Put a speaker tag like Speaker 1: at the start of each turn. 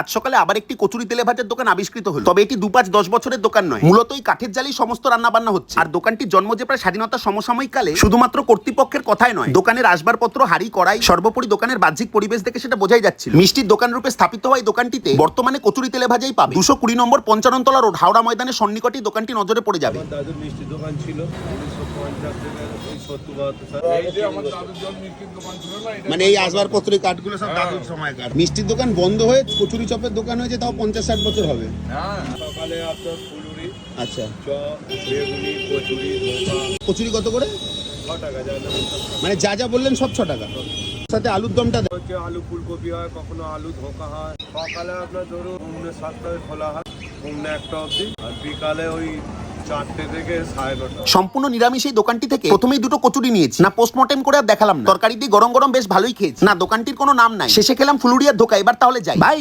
Speaker 1: আজ সকালে আবার একটি কচুরি তেলে ভাজার দোকান আবিষ্কৃত হলো। তবে এটি দু পাঁচ দশ বছরের দোকান নয়। মূলত এই কাঠের জালেই সমস্ত রান্না বান্না হচ্ছে। আর দোকানটির জন্ম যে প্রায় স্বাধীনতার সমসাময়িক কালে শুধুমাত্র কর্তৃপক্ষের কথাই নয় দোকানের আসবাবপত্র হাড়ি কড়াই সর্বোপরি দোকানের বাহ্যিক পরিবেশ দেখে সেটা বোঝাই যাচ্ছে মিষ্টির দোকান রূপে স্থাপিত হয় দোকানটিতে বর্তমানে কচুরি তেলে ভাজাই পাবে। দুশো কুড়ি নম্বর পঞ্চাননতলা রোড হাওড়া ময়দানের সন্নিকটেই দোকানটি নজরে পড়ে যাবে।
Speaker 2: দাদুর
Speaker 3: জল মিষ্টির দোকান ছিল
Speaker 1: মানে এই আসবাবপত্র কাঠগুলো সব দাদুর সময়কার। মিষ্টির দোকান বন্ধ হয়ে কচুরি চপের দোকান হয়েছে তাও পঞ্চাশ ষাট বছর হবে।
Speaker 3: হ্যাঁ।
Speaker 2: সকালে আপনার ফুলুরি
Speaker 1: আচ্ছা।
Speaker 2: চপ বেগুনি কচুরি
Speaker 1: কচুরি কত করে?
Speaker 2: ছ টাকা যায় না
Speaker 1: মানে যা যা বললেন সব ছ টাকা। সাথে আলুর দমটা।
Speaker 2: হচ্ছে আলু ফুলকপি হয় কখনো আলু ধোকা হয়। সকালে আপনার ধরুন পৌনে সাতটায় খোলা হয় পৌনে একটা অবধি। আর বিকালে ওই চারটে থেকে
Speaker 1: সম্পূর্ণ নিরামিষ এই দোকানটি থেকে প্রথমেই দুটো কচুরি নিয়েছি। না পোস্টমর্টেম করে আর দেখালাম না। তরকারি দিয়ে গরম গরম বেশ ভালোই খেয়েছি। না দোকানটির কোনো নাম নাই। শেষে খেলাম ফুলুরিয়ার ধোকা এবার তাহলে যাই। বাই।